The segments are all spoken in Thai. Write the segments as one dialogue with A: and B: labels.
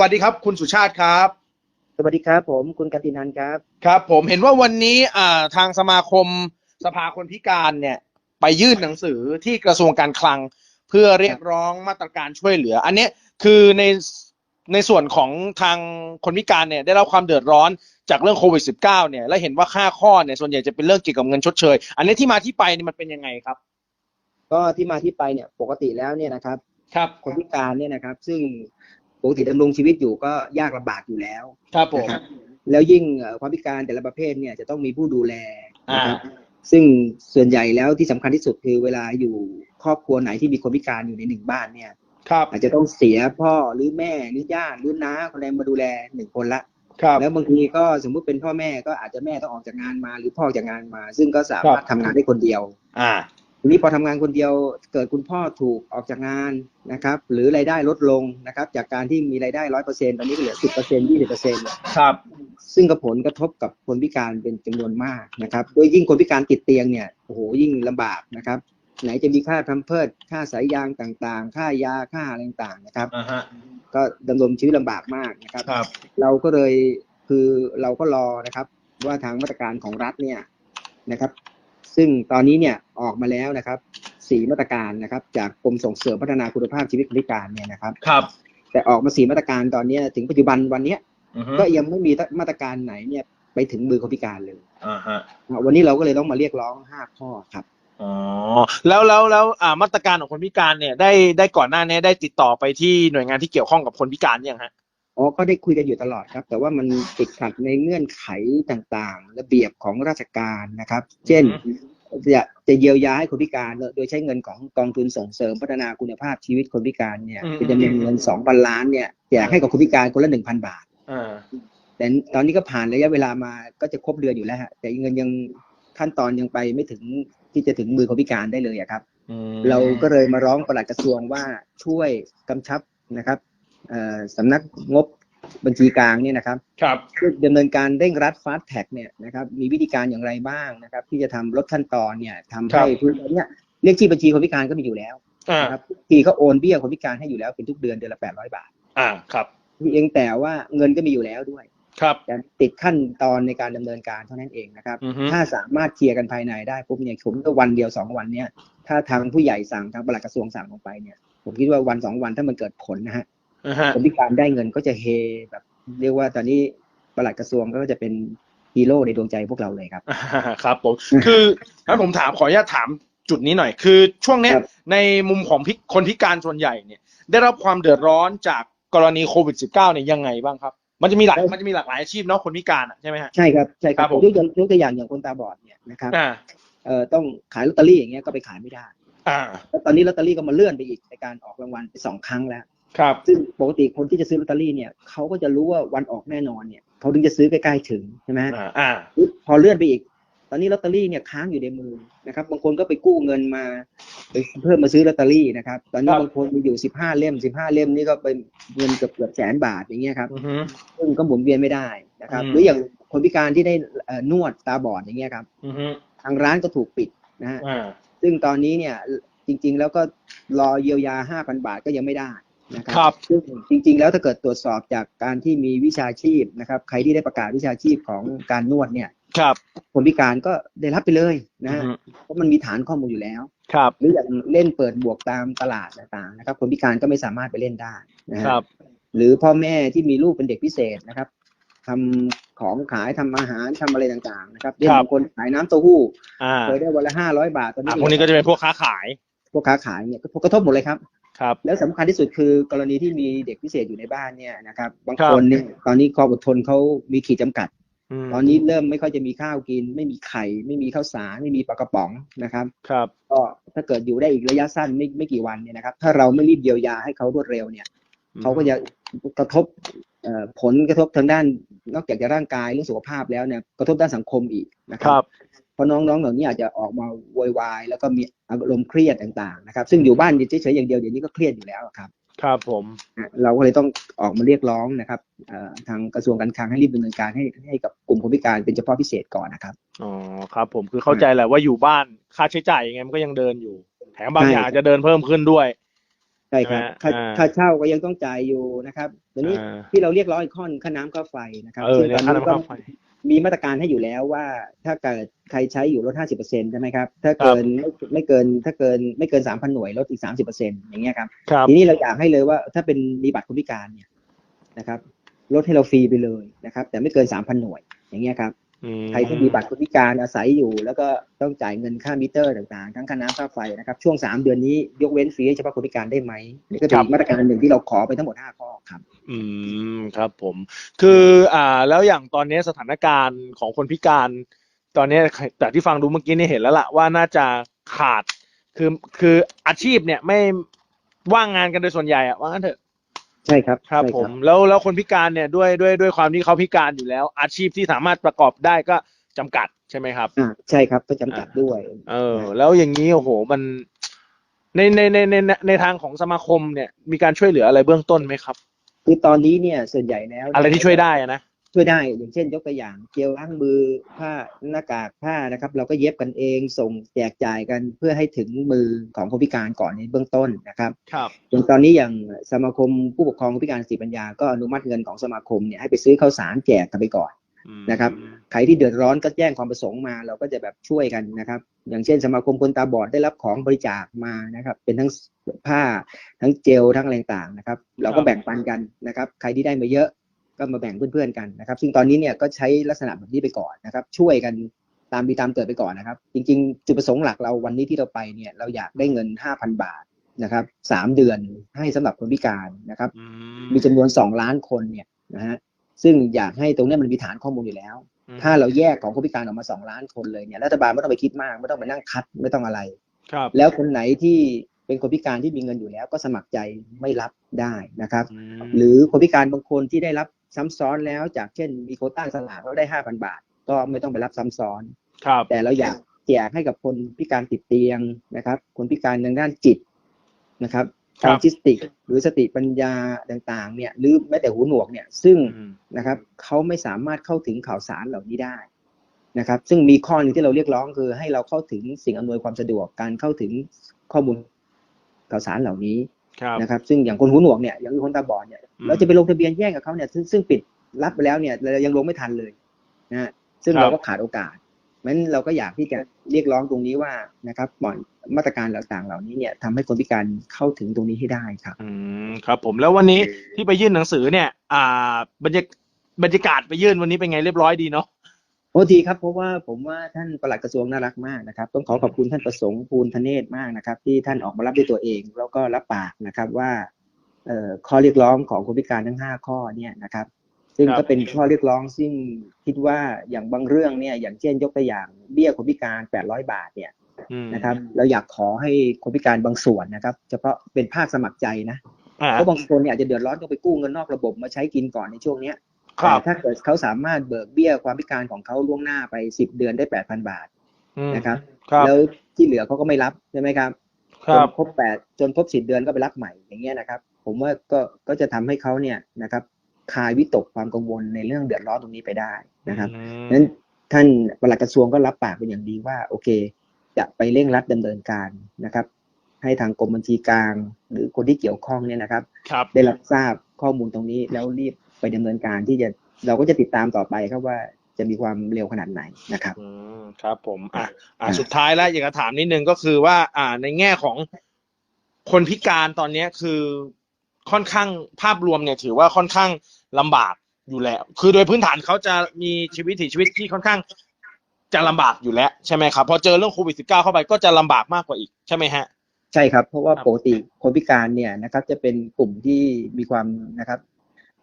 A: วัสดีครับ คุณสุชาติครับ
B: สวัสดีครับ ผมคุณกันตินันครับ
A: ครับ ผมเห็นว่าวันนี้อ่าทางสมาคมสภาคนพิการเนี่ย ไปยื่นหนังสือที่กระทรวงการคลัง เพื่อเรียกร้องมาตรการช่วยเหลือ อันเนี้ยคือในในส่วนของทางคนพิการเนี่ยได้รับความเดือดร้อนจากเรื่องโควิด -19 เนี่ยและเห็นว่าค่าข้อเนี่ยส่วนใหญ่จะเป็นเรื่องเกี่ยวกับเงินชดเชย อันนี้ที่มาที่ไปเนี่ยมันเป็นยังไงครับ
B: ก็ที่มาที่ไปเนี่ยปกติแล้วเนี่ยนะครับ
A: ครับ
B: คนพิการเนี่ยนะครับ ซึ่งป กติดำรงชีวิตอยู่ก็ยากลำบากอยู่แล้ว
A: ครับผม
B: นะครับแล้วยิ่งเอ่อความพิการแต่ละประเภทเนี่ยจะต้องมีผู้ดูแลนะครับ
A: อ่า
B: ซึ่งส่วนใหญ่แล้วที่สำคัญที่สุดคือเวลาอยู่ครอบครัวไหนที่มีคนพิการอยู่ในหนึ่งบ้านเนี่ย
A: ครับ
B: อาจจะต้องเสียพ่อหรือแม่หรือญาติหรือน้าคนใดมาดูแลหนึ่งคนละ
A: ครับ
B: แล้วบางทีก็สมมุติเป็นพ่อแม่ก็อาจจะแม่ต้องออกจากงานมาหรือพ่อออกจากงานมา ซึ่งก็สามารถทำงานได้คนเดียว
A: อ่า
B: ทีนี้พอทำงานคนเดียวเกิดคุณพ่อถูกออกจากงานนะครับ หรือรายได้ลดลงนะครับ จากการที่มีรายได้ร้อยเปอร์เซ็นตอนนี้ก็เหลือสิบเปอร์เซ็นยี่สิบเปอร์เซ็นต์
A: ครับ
B: ซึ่งก็ผลกระทบกับคนพิการเป็นจำนวนมากนะครับโดยยิ่งคนพิการติดเตียงเนี่ยโอ้โหยิ่งลำบากนะครับ ไหนจะมีค่าทำเพิดค่าสายยางต่างๆ ค่ายาค่าอะไรต่างๆนะครับ
A: อ่าฮะ
B: ก็ดำรงชีวิตลำบากมากนะครับ
A: ครับ
B: เราก็เลยคือเราก็รอนะครับ ว่าทางมาตรการของรัฐเนี่ยนะครับ ซึ่งตอนนี้เนี่ยออกมาแล้วนะครับสี่มาตรการนะครับ จากกรมส่งเสริมพัฒนาคุณภาพชีวิตคนพิการเนี่ยนะครับ
A: ครับ
B: แต่ออกมาสี่มาตรการตอนเนี้ยถึงปัจจุบันวันเนี้ย
A: อือฮึ
B: ก็ยังไม่มีมาตรการไหนเนี่ยไปถึงมือคนพิการเลย
A: อ่าฮะ
B: วันนี้เราก็เลยต้องมาเรียกร้องห้าข้อครับ
A: อ๋อแล้วแล้วแล้วอ่ามาตรการของคนพิการเนี่ยได้ได้ก่อนหน้านี้ได้ติดต่อไปที่หน่วยงานที่เกี่ยวข้องกับคนพิการยังฮะ
B: อ๋อก็ได้คุยกันอยู่ตลอดครับ แต่ว่ามันติดขัดในเงื่อนไขต่างๆ ระเบียบของราชการนะครับ เช่นจะจะเยียวยาให้คนพิการโดยใช้เงินของกองทุนส่งเสริมพัฒนาคุณภาพชีวิตคนพิการเนี่ย
A: อืม
B: เป็นจำนวนเงินสองพันล้านเนี่ยแจกให้กับคนพิการคนละหนึ่งพันบาท
A: อ่า
B: แต่ตอนนี้ก็ผ่านระยะเวลามาก็จะครบเดือนอยู่แล้วฮะแต่เงินยังขั้นตอนยังไปไม่ถึงที่จะถึงมือคนพิการได้เลยอะครับ
A: อืม
B: เราก็เลยมาร้องปลัดกระทรวงว่าช่วยกำชับนะครับเอ่อ สำนักงบบัญชีกลางเนี่ยนะครับ
A: ครับ
B: ช่วยดำเนินการเร่งรัดฟาสแท็กเนี่ยนะครับมีวิธีการอย่างไรบ้างนะครับ ที่จะทำลดขั้นตอนเนี่ยทำให้พื้นเนี่ยเรียกที่บัญชีคนพิการก็มีอยู่แล้ว
A: อ่า
B: นะครับทุกทีก็โอนเบี้ยคนพิการให้อยู่แล้วเป็นทุกเดือนเดือนละแปดร้อยบาท
A: อ่าครับ
B: เพียงแต่ว่าเงินก็มีอยู่แล้วด้วย
A: ครับ
B: แต่ติดขั้นตอนในการดำเนินการเท่านั้นเองนะครับ
A: อือฮึ
B: ถ้าสามารถเคลียร์กันภายในได้ปุ๊บเนี่ยผมก็วันเดียวสองวันเนี่ยถ้าทางผู้ใหญ่สั่งทางปลัดกระทรวงสั่งลงไปเนี่ย ผมคิดว่าวันสองวันถ้ามันเกิดผลนะฮะ
A: อ่าฮะ
B: คนพิการได้เงินก็จะเฮแบบ เรียกว่าตอนนี้ปลัดกระทรวงก็จะเป็นฮีโร่ในดวงใจพวกเราเลยครับ
A: อ่าครับผมคือถ้าผมถามขออนุญาตถามจุดนี้หน่อย คือช่วงเนี้ย
B: ครับ
A: ในมุมของพิคนพิการส่วนใหญ่เนี่ย ได้รับความเดือดร้อนจากกรณีโควิด -19 เนี่ยยังไงบ้างครับ มันจะมีหลายมันจะมีหลากหลายอาชีพเนาะคนพิการอะใช่ไหมฮะ
B: ใช่ครับใช่ค
A: ครั
B: รั
A: บบผม
B: ยกตัวยกตัวอย่างอย่างคนตาบอดเนี่ยนะครับ
A: อ่า
B: เอ่อต้องขายลอตเตอรี่อย่างเงี้ยก็ไปขายไม่ได้
A: อ่า
B: แล้วตอนนี้ลอตเตอรี่ก็มาเลื่อนไปอีกในการออกรางวัลไปสองครั้งแล้ว
A: ครับ
B: ซึ่งปกติคนที่จะซื้อลอตเตอรี่เนี่ยเขาก็จะรู้ว่าวันออกแน่นอนเนี่ยเขาถึงจะซื้อใกล้ๆถึงใช่ไหม
A: อ่าอ่า
B: พอเลื่อนไปอีก ตอนนี้ลอตเตอรี่เนี่ยค้างอยู่ในมือนะครับ บางคนก็ไปกู้เงินมาไปเพิ่มมาซื้อลอตเตอรี่นะครับ ตอนนี้บางคนมีอยู่สิบห้าเล่มสิบห้าเล่มนี่ก็เป็นเงินเกือบเกือบแสนบาทอย่างเงี้ยครับ
A: อือฮึ
B: ซึ่งก็หมุนเวียนไม่ได้นะครับ
A: อืม
B: หรืออย่างคนพิการที่ได้เอ่อนวดตาบอดอย่างเงี้ยครับ
A: อือฮึ
B: ทางร้านก็ถูกปิดนะฮะ
A: อ่า
B: ซึ่งตอนนี้เนี่ยจริง ๆ แล้วก็รอเยียวยาห้าพันบาทก็ยังไม่ได้ นะครั
A: ครับ
B: ซึ่งจริง ๆ แล้วถ้าเกิดตรวจสอบจากการที่มีวิชาชีพนะครับ ใครที่ได้ประกาศวิชาชีพของการนวดเนี่ย
A: ครับ
B: คนพิการก็ได้รับไปเลยนะ
A: อือ
B: ฮะ
A: ฮึ
B: เพราะมันมีฐานข้อมูลอยู่แล้ว
A: ครับ
B: หรืออย่างเล่นเปิดบวกตามตลาดต่างๆนะครับ คนพิการก็ไม่สามารถไปเล่นได้นะฮะ
A: ครับ
B: หรือพ่อแม่ที่มีลูกเป็นเด็กพิเศษนะครับทำของขายทำอาหารทำอะไรต่างๆนะครับเช่น
A: ครับ
B: บางคนขายน้ำเต้าหู้
A: อ่า
B: เคยได้วันละห้าร้อยบาทตอนนี้
A: อ่าพวกนี้ก็จะเป็นพวกค้าขาย
B: พวกค้าขายเนี่ยก็กระทบหมดเลยครับ
A: ครับ
B: แล้วสำคัญที่สุดคือกรณีที่มีเด็กพิเศษอยู่ในบ้านเนี่ยนะครับ บาง
A: ครับ
B: คนเนี่ยตอนนี้ความอดทนเขามีขีดจำกัด
A: ม
B: ตอนนี้เริ่มไม่ค่อยจะมีข้าวกิน ไม่มีไข่ ไม่มีข้าวสารไม่มีปลากระป๋องนะครับ
A: ครับ
B: ก็ถ้าเกิดอยู่ได้อีกระยะสั้นไม่ไม่กี่วันเนี่ยนะครับ ถ้าเราไม่รีบเยียวยาให้เขารวดเร็วเนี่ยเขาก็จะกระทบเอ่อผลกระทบทางด้านนอกจากจะร่างกายเรื่องสุขภาพแล้วเนี่ยกระทบด้านสังคมอีกนะค
A: ครับรับ
B: เพราะน้องๆเหล่านี้อาจจะออกมาโวยวายแล้วก็มีอารมณ์เครียดต่างๆนะครับ ซึ่งอยู่บ้านเฉยๆอย่างเดียวเดี๋ยวนี้ก็เครียดอยู่แล้วครับ
A: ครับผม
B: นะเราก็เลยต้องออกมาเรียกร้องนะครับเอ่อทางกระทรวงการคลังให้รีบดำเนินการให้ให้กับกลุ่มคนพิการเป็นเฉพาะพิเศษก่อนนะครับ
A: อ๋อครับผมคือเข้าใจแหละว่าอยู่บ้านค่าใช้จ่ายยังไงมันก็ยังเดินอยู่ แถมบาง
B: ใช่
A: อย่างจะเดินเพิ่มขึ้นด้วย
B: ใช่ครับ
A: ใช่
B: ค่า
A: ไหมอ่า
B: ค่าเช่าก็ยังต้องจ่ายอยู่นะครับตอนนี้
A: อ่า
B: ที่เราเรียกร้องอีกข้อหนึ่งค่าน้ำค่าไฟนะครับ
A: เออ
B: ซึ่ง
A: เนี่
B: ต
A: ย
B: อน
A: ค่า
B: นี้
A: น้ำ
B: ก็
A: ค่าไฟ
B: มีมาตรการให้อยู่แล้วว่าถ้าเกิดใครใช้อยู่ลด 50%ใช่ไหมครับ ถ้าเกินไม่ไม่เกินถ้าเกินไม่เกิน 3,000 หน่วยลดอีก 30%อย่างเงี้ยครับ
A: ครับ
B: ทีนี้เราอยากให้เลยว่าถ้าเป็นมีบัตรคนพิการเนี่ยนะครับลดให้เราฟรีไปเลยนะครับ แต่ไม่เกิน 3,000 หน่วยอย่างเงี้ยครับ
A: อืม
B: ใครที่มีบัตรคนพิการอาศัยอยู่ แล้วก็ต้องจ่ายเงินค่ามิเตอร์ต่างๆ ทั้งค่าน้ำค่าไฟนะครับ ช่วง3เดือนนี้ยกเว้นฟรีให้เฉพาะคนพิการได้ไหมนี่ก็เป็นมาตรการหนึ่งที่เราขอไปทั้งหมด5ข้อครับ
A: อืมครับผม คืออ่าแล้วอย่างตอนนี้สถานการณ์ของคนพิการ ตอนนี้จากที่ฟังดูเมื่อกี้นี่เห็นแล้วล่ะว่าน่าจะขาดคือคืออาชีพเนี่ยไม่ว่างงานกันโดยส่วนใหญ่อะว่างั้นเถอะ
B: ใช่ครับ
A: ครับ
B: ใช่
A: ผมแล้วแล้วคนพิการเนี่ยด้วยด้วยด้วยความที่เขาพิการอยู่แล้ว อาชีพที่สามารถประกอบได้ก็จำกัดใช่ไหมครับ
B: อ่าใช่ครับก็จำกัดด้วย
A: เออ แล้วอย่างนี้โอ้โหมันในในในในในในทางของสมาคมเนี่ยมีการช่วยเหลืออะไรเบื้องต้นไหมครับ
B: คือตอนนี้เนี่ยส่วนใหญ่แล้วเนี่ย
A: อะไรที่ช่วยได้อะนะ
B: ช่วยได้อย่างเช่น ยกตัวอย่างเจลล้างมือผ้าหน้ากากผ้านะครับ เราก็เย็บกันเองส่งแจกจ่ายกันเพื่อให้ถึงมือของคนพิการก่อนในเบื้องต้นนะครับ
A: ครับ
B: อย่างตอนนี้อย่างสมาคมผู้ปกครองคนพิการสติปัญญาก็อนุมัติเงินของสมาคมเนี่ยให้ไปซื้อข้าวสารแจกกันไปก่อนนะครับใครที่เดือดร้อนก็แจ้งความประสงค์มา เราก็จะแบบช่วยกันนะครับ อย่างเช่น สมาคมคนตาบอดได้รับของบริจาคมานะครับ เป็นทั้งผ้าทั้งเจลทั้งอะไรต่างๆนะครับ เราก็แบ่งปันกันนะครับ ใครที่ได้มาเยอะ ก็มาแบ่งเพื่อนๆกันนะครับ ซึ่งตอนนี้เนี่ยก็ใช้ลักษณะแบบนี้ไปก่อนนะครับ ช่วยกันตามมีตามเกิดไปก่อนนะครับ จริงๆ จุดประสงค์หลักเราวันนี้ที่เราไปเนี่ยเราอยากได้เงิน 5,000 บาทนะครับสามเดือนให้สำหรับคนพิการนะครับ
A: อื
B: มีจำนวนสองล้านคนเนี่ยนะฮะซึ่งอยากให้ตรงเนี้ยมันมีฐานข้อมูลอยู่แล้ว ถ้าเราแยกของคนพิการออกมาสองล้านคนเลยเนี่ยรัฐบาลไม่ต้องไปคิดมากไม่ต้องไปนั่งคัดไม่ต้องอะไร
A: ครับ
B: แล้วคนไหนที่เป็นคนพิการที่มีเงินอยู่แล้ว ก็สมัครใจไม่รับได้นะครับ
A: ม
B: หรือคนพิการบางคนที่ได้รับ ซ้ำซ้อนแล้วจากเช่นมีโควต้าสลากแล้วได้ห้าพันบาท ก็ไม่ต้องไปรับซ้ำซ้อน
A: ครับ
B: แต่เราอยากแจกให้กับคนพิการติดเตียงนะครับ คนพิการทางด้านจิตนะครับทางจิสติก หรือสติปัญญาต่างๆ เนี่ยหรือแม้แต่หูหนวกเนี่ย ซึ่ง
A: อืม
B: นะครับเขาไม่สามารถเข้าถึงข่าวสารเหล่านี้ได้นะครับ ซึ่งมีข้อหนึงที่เราเรียกร้องคือให้เราเข้าถึงสิ่งอำนวยความสะดวกการเข้าถึงข้อมูลข่าวสารเหล่านี้
A: ครับ
B: นะครับซึ่งอย่างคนหูหนวกเนี่ยอย่างคนตาบอดเนี่ย
A: อืม
B: เราจะไปลงทะเบียนแย่งกับเขาเนี่ยซึ่งซึ่งปิดรับไปแล้วเนี่ยเรายังลงไม่ทันเลยนะฮะซึ่ง
A: ครับ
B: เราก็ขาดโอกาสนั้นเราก็อยากที่จะเรียกร้องตรงนี้ว่านะครับหมอนมาตรการต่างๆ เหล่านี้เนี่ยทำให้คนพิการเข้าถึงตรงนี้ให้ได้ครับ
A: อืมครับผมแล้ววันนี้ที่ไปยื่นหนังสือเนี่ย อ่า บรรยากบรรยากาศไปยื่นวันนี้เป็นไงเรียบร้อยดีเนาะ
B: โอ้ดีครับเพราะว่าผมว่าท่านปลัดกระทรวงน่ารักมากนะครับต้องขอขอบคุณท่านประสงค์ภูลธเนศมากนะครับ ที่ท่านออกมารับด้วยตัวเอง แล้วก็รับปากนะครับว่าเอ่อข้อเรียกร้องของคนพิการทั้งห้าข้อเนี่ยนะครับ ซึ่ง
A: ครับ
B: ก็เป็นข้อเรียกร้องซึ่งคิดว่าอย่างบางเรื่องเนี่ยอย่างเช่นยกตัวอย่างเบี้ยคนพิการ 800 บาทเนี่ย
A: อืม
B: นะครับ เราอยากขอให้คนพิการบางส่วนนะครับ เฉพาะเป็นภาคสมัครใจนะ
A: อ่า
B: เพราะบางคนเนี่ยอาจจะเดือดร้อนต้องไปกู้เงินนอกระบบมาใช้กินก่อนในช่วงเนี้ย
A: ครับ
B: แต่ถ้าเกิดเขาสามารถเบิกเบี้ยความพิการของเขาล่วงหน้าไปสิบเดือนได้แปดพันบาท
A: อืม
B: นะครับ
A: ครับ
B: แล้วที่เหลือเขาก็ไม่รับใช่ไหมครับ
A: ครั
B: จ
A: บ
B: นครบแปดจนครบสิบเดือนก็ไปรับใหม่อย่างเงี้ยนะครับ ผมว่าก็ก็จะทำให้เขาเนี่ยนะครับคลายวิตกความกังวลในเรื่องเดือดร้อนตรงนี้ไปได้นะครับ
A: อืม
B: นั้นท่านปลัดกระทรวงก็รับปากเป็นอย่างดีว่า โอเค จะไปเร่งรัดดำเนินการนะครับ ให้ทางกรมบัญชีกลาง หรือคนที่เกี่ยวข้องเนี่ยนะครับ
A: ครับ
B: ได้รับทราบข้อมูลตรงนี้แล้วรีบ ไปดำเนินการที่จะเราก็จะติดตามต่อไปครับว่าจะมีความเร็วขนาดไหนนะครับ
A: อืมครับผมอะอะสุดท้ายแล้วอยากจะถามนิดนึงก็คือว่า อ่าในแง่ของคนพิการตอนเนี้ยคือค่อนข้างภาพรวมเนี่ย ถือว่าค่อนข้างลำบากอยู่แล้ว คือโดยพื้นฐานเขาจะมีชีวิตถีชีวิตที่ค่อนข้างจะลำบากอยู่แล้วใช่ไหมครับพอเจอเรื่องโควิดสิบเก้าเข้าไปก็จะลำบากมากกว่าอีกใช่ไหมฮะ
B: ใช่ครับ เพราะว่า
A: ครับ
B: ปกติคนพิการเนี่ยนะครับ จะเป็นกลุ่มที่มีความนะครับ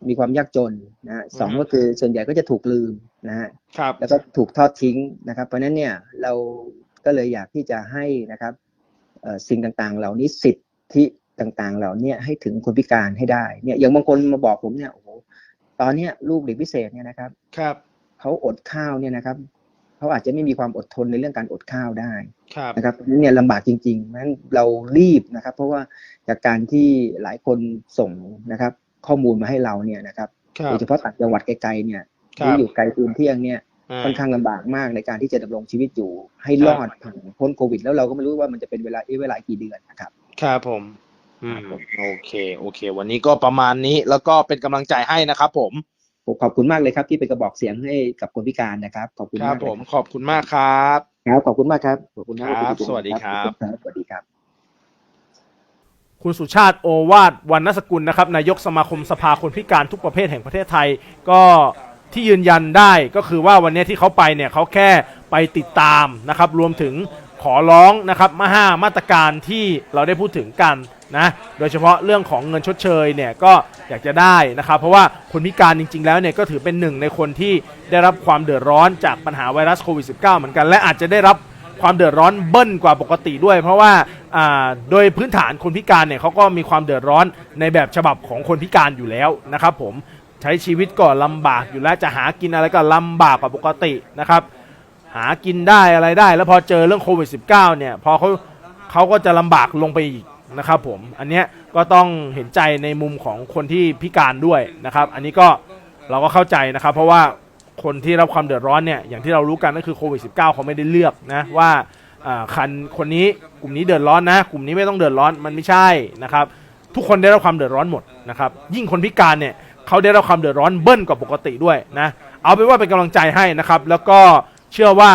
B: มีความยากจนนะฮะสองก็คือส่วนใหญ่ก็จะถูกลืมนะฮะ
A: ครับ
B: แล้วก็ถูกทอดทิ้งนะครับ เพราะฉะนั้นเนี่ยเราก็เลยอยากที่จะให้นะครับเอ่อสิ่งต่างๆ เหล่านี้สิทธิต่างๆ เหล่าเนี้ให้ถึงคนพิการให้ได้เนี่ยอย่างบางคนมาบอกผมเนี่ยโอ้โหตอนเนี้ยลูกเด็กพิเศษเนี่ยนะครับ
A: ครับ
B: เขาอดข้าวเนี่ยนะครับเขาอาจจะไม่มีความอดทนในเรื่องการอดข้าวได้
A: ครับ
B: นะครับเนี่ยลำบากจริงๆนั้นเรารีบนะครับ เพราะว่าจากการที่หลายคนส่งนะครับ ข้อมูลมาให้เราเนี่ยนะครับ
A: ครับ
B: โดยเฉพาะต่างจังหวัดไกลๆเนี่ย
A: ครั
B: ที่
A: บ
B: อยู่ไกลพื้นที่เนี่ย
A: อ่า
B: ค่อนข้างลำบากมากในการที่จะดำรงชีวิตอยู่ ให้
A: ครับ
B: รอดผ่านพ้นโควิด แล้วเราก็ไม่รู้ว่ามันจะเป็นเวลาเวลากี่เดือนนะครับ
A: ครับผมอ
C: อืมโอเค โอเค วันนี้ก็ประมาณนี้แล้วก็เป็นกำลังใจให้นะครับผม
B: ผมขอบคุณมากเลยครับ ที่เป็นกระบอกเสียงให้กับคนพิการนะครับ ขอบคุณ
C: ครั
B: มา
C: บ
B: กเลย
C: ผมขอบคุณมากครับ
B: ครับขอบคุณมากครับขอบคุณมาก
C: ครับ
B: ณผู้ชม
C: สวัสดีครับ
B: ขอณสวัสดี คุ
A: ณสุชาติโอวาทวรรณสกุลนะครับนายกสมาคมสภาคนพิการทุกประเภทแห่งประเทศไทย ก็ที่ยืนยันได้ก็คือว่าวันนี้ที่เขาไปเนี่ยเขาแค่ไปติดตามนะครับ รวมถึงขอร้องนะครับมาห้ามาตรการที่เราได้พูดถึงกันนะโดยเฉพาะเรื่องของเงินชดเชยเนี่ยก็อยากจะได้นะครับ เพราะว่าคนพิการจริง ๆ แล้วเนี่ยก็ถือเป็นหนึ่งในคนที่ได้รับความเดือดร้อนจากปัญหาไวรัสโควิด -19 เหมือนกัน และอาจจะได้รับ ความเดือดร้อนเบิ้ลกว่าปกติด้วย เพราะว่าโดยพื้นฐานคนพิการเนี่ยเขาก็มีความเดือดร้อนในแบบฉบับของคนพิการอยู่แล้วนะครับผมใช้ชีวิตก็ลำบากอยู่แล้วจะหากินอะไรก็ลำบากกว่าปกตินะครับ หากินได้อะไรได้ แล้วพอเจอเรื่องโควิด -19 เนี่ยพอเขาเขาก็จะลำบากลงไปอีกนะครับผมอันเนี้ยก็ต้องเห็นใจในมุมของคนที่พิการด้วยนะครับ อันนี้ก็เราก็เข้าใจนะครับ เพราะว่า คนที่รับความเดือดร้อนเนี่ยอย่างที่เรารู้กันก็คือโควิด -19 เขาไม่ได้เลือกนะว่าคันคนนี้กลุ่มนี้เดือดร้อนนะ กลุ่มนี้ไม่ต้องเดือดร้อนมันไม่ใช่นะครับทุกคนได้รับความเดือดร้อนหมดนะครับยิ่งคนพิการเนี่ยเขาได้รับความเดือดร้อนเบิ้ลกว่าปกติด้วยนะเอาเป็นว่าเป็นกำลังใจให้นะครับ แล้วก็เชื่อว่า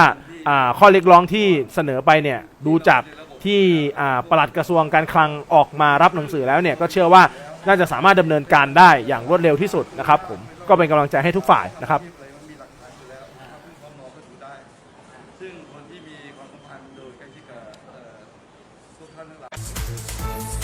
A: ข้อเรียกร้องที่เสนอไปเนี่ยดูจากที่ปลัดกระทรวงการคลังออกมารับหนังสือแล้วเนี่ยก็เชื่อว่าน่าจะสามารถดำเนินการได้อย่างรวดเร็วที่สุดนะครับผมก็เป็นกำลังใจให้ทุกฝ่ายนะครับ ধন্যবাদ